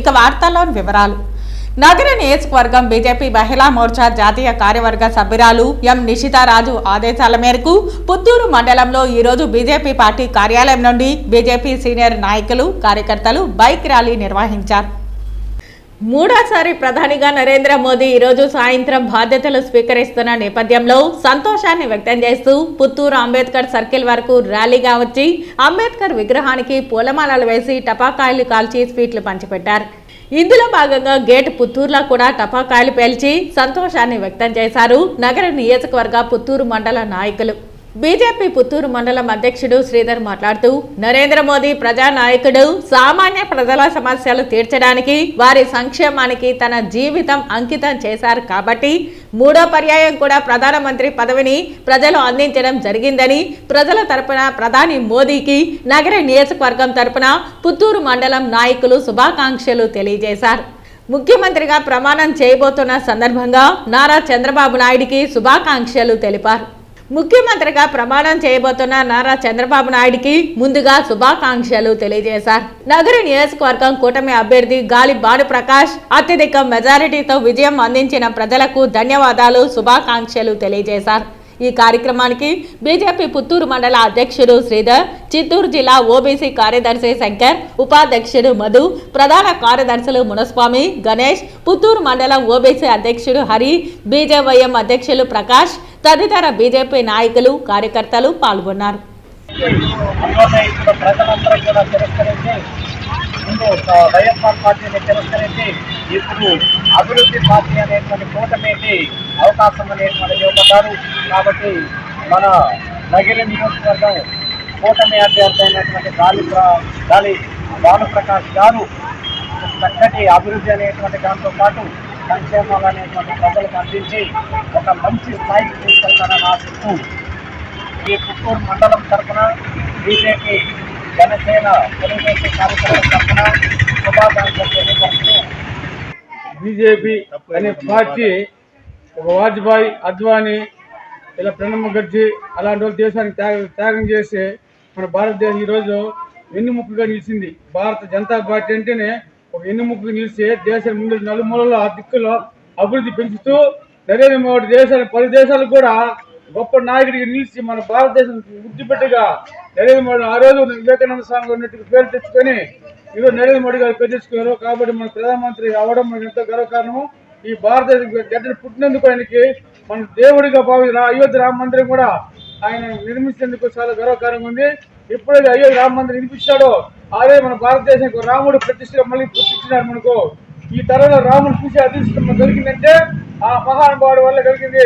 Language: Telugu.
ఇక వార్తల్లోని వివరాలు. నగర నియోజకవర్గం బీజేపీ మహిళా మోర్చా జాతీయ కార్యవర్గ సభ్యురాలు ఎం నిషితారాజు ఆదేశాల మేరకు పుత్తూరు మండలంలో ఈరోజు బీజేపీ పార్టీ కార్యాలయం నుండి బీజేపీ సీనియర్ నాయకులు కార్యకర్తలు బైక్ ర్యాలీ నిర్వహించారు. మూడోసారి ప్రధానిగా నరేంద్ర మోదీ ఈరోజు సాయంత్రం బాధ్యతలు స్వీకరిస్తున్న నేపథ్యంలో సంతోషాన్ని వ్యక్తం చేస్తూ పుత్తూరు అంబేద్కర్ సర్కిల్ వరకు ర్యాలీగా వచ్చి అంబేద్కర్ విగ్రహానికి పూలమాలలు వేసి టపాకాయలు కాల్చి స్వీట్లు పంచిపెట్టారు. ఇందులో భాగంగా గేట్ పుత్తూరులో కూడా టపాకాయలు పేల్చి సంతోషాన్ని వ్యక్తం చేశారు నగర నియోజకవర్గ పుత్తూరు మండల నాయకులు. బీజేపీ పుత్తూరు మండలం అధ్యక్షుడు శ్రీధర్ మాట్లాడుతూ నరేంద్ర మోదీ ప్రజానాయకుడు సామాన్య ప్రజల సమస్యలు తీర్చడానికి వారి సంక్షేమానికి తన జీవితం అంకితం చేశారు కాబట్టి మూడో పర్యాయం కూడా ప్రధానమంత్రి పదవిని ప్రజలు అందించడం జరిగిందని ప్రజల తరపున ప్రధాని మోదీకి నగర నియోజకవర్గం తరపున పుత్తూరు మండలం నాయకులు శుభాకాంక్షలు తెలియజేశారు. ముఖ్యమంత్రిగా ప్రమాణం చేయబోతున్న సందర్భంగా నారా చంద్రబాబు నాయుడికి శుభాకాంక్షలు తెలిపారు. ముఖ్యమంత్రిగా ప్రమాణం చేయబోతున్న నారా చంద్రబాబు నాయుడికి ముందుగా శుభాకాంక్షలు తెలియజేశారు. నగర నియోజకవర్గం కూటమి అభ్యర్థి గాలి భానుప్రకాష్ అత్యధిక మెజారిటీతో విజయం అందించిన ప్రజలకు ధన్యవాదాలు శుభాకాంక్షలు తెలియజేశారు. ఈ కార్యక్రమానికి బీజేపీ పుత్తూరు మండల అధ్యక్షుడు శ్రీధర్ చిత్తూరు జిల్లా ఓబీసీ కార్యదర్శి శంకర్ ఉపాధ్యక్షుడు మధు ప్రధాన కార్యదర్శులు మునస్వామి గణేష్ పుత్తూరు మండలం ఓబీసీ అధ్యక్షుడు హరి బీజేవైఎం అధ్యక్షులు ప్రకాష్ తదితర బీజేపీ నాయకులు కార్యకర్తలు పాల్గొన్నారు. ముందు వైఎస్ఆర్ పార్టీని తిరస్కరించి ఇప్పుడు అభివృద్ధి పార్టీ అనేటువంటి కూటమికి అవకాశం అనేటువంటి ఇవ్వబడ్డారు. కాబట్టి మన నగిరి నియోజకవర్గం కూటమి అభ్యర్థి అయినటువంటి గాలి గాలి భానుప్రకాష్ గారు చక్కటి అభివృద్ధి అనేటువంటి దాంతో పాటు సంక్షేమాలు అనేటువంటి ప్రజలకు అందించి ఒక మంచి స్థాయికి తీసుకెళ్తానని ఆశిస్తూ ఈ పుత్తూరు మండలం తరఫున బీజేపీ జనసేన తెలుగుదేశం కార్యక్రమం తరఫున శుభాకాంక్షలు తెలియపరుస్తూ బీజేపీ అనే పార్టీ ఒక వాజ్పేయి అద్వానీ ఇలా ప్రణబ్ ముఖర్జీ అలాంటి వాళ్ళు దేశానికి త్యాగం త్యాగం చేసి మన భారతదేశం ఈరోజు వెన్నుముక్కగా నిలిచింది. భారత జనతా పార్టీ అంటేనే ఒక వెన్నుముక్కగా నిలిచి దేశం ముందు నలుమూలలో ఆ దిక్కులో అభివృద్ధి పెంచుతూ నరేంద్ర మోడీ దేశాలు పలు దేశాలు కూడా గొప్ప నాయకుడిగా నిలిచి మన భారతదేశం గుర్తుపెట్టుగా నరేంద్ర మోడీ ఆ రోజు వివేకానంద స్వామి ఉన్నట్టు పేరు తెచ్చుకొని ఈరోజు నరేంద్ర మోడీ గారు పేరు తెచ్చుకున్నారు కాబట్టి మన ప్రధానమంత్రి అవడం మనకు ఎంతో గర్వకారణము. ఈ భారతదేశం గడ్డను పుట్టినందుకు ఆయనకి మన దేవుడిగా భావి అయోధ్య రామ మందిరం కూడా ఆయన నిర్మించేందుకు చాలా గర్వకారంగా ఉంది. ఎప్పుడైతే అయ్యో రామ మందిరం వినిపించాడో అదే మన భారతదేశానికి రాముడు ప్రతిష్ట మళ్ళీ ప్రతిష్ఠించినాడు మనకు. ఈ తరంలో రాముడు చూసి అదృష్టం దొరికిందంటే ఆ మహానుభావుడు వల్ల కలిగింది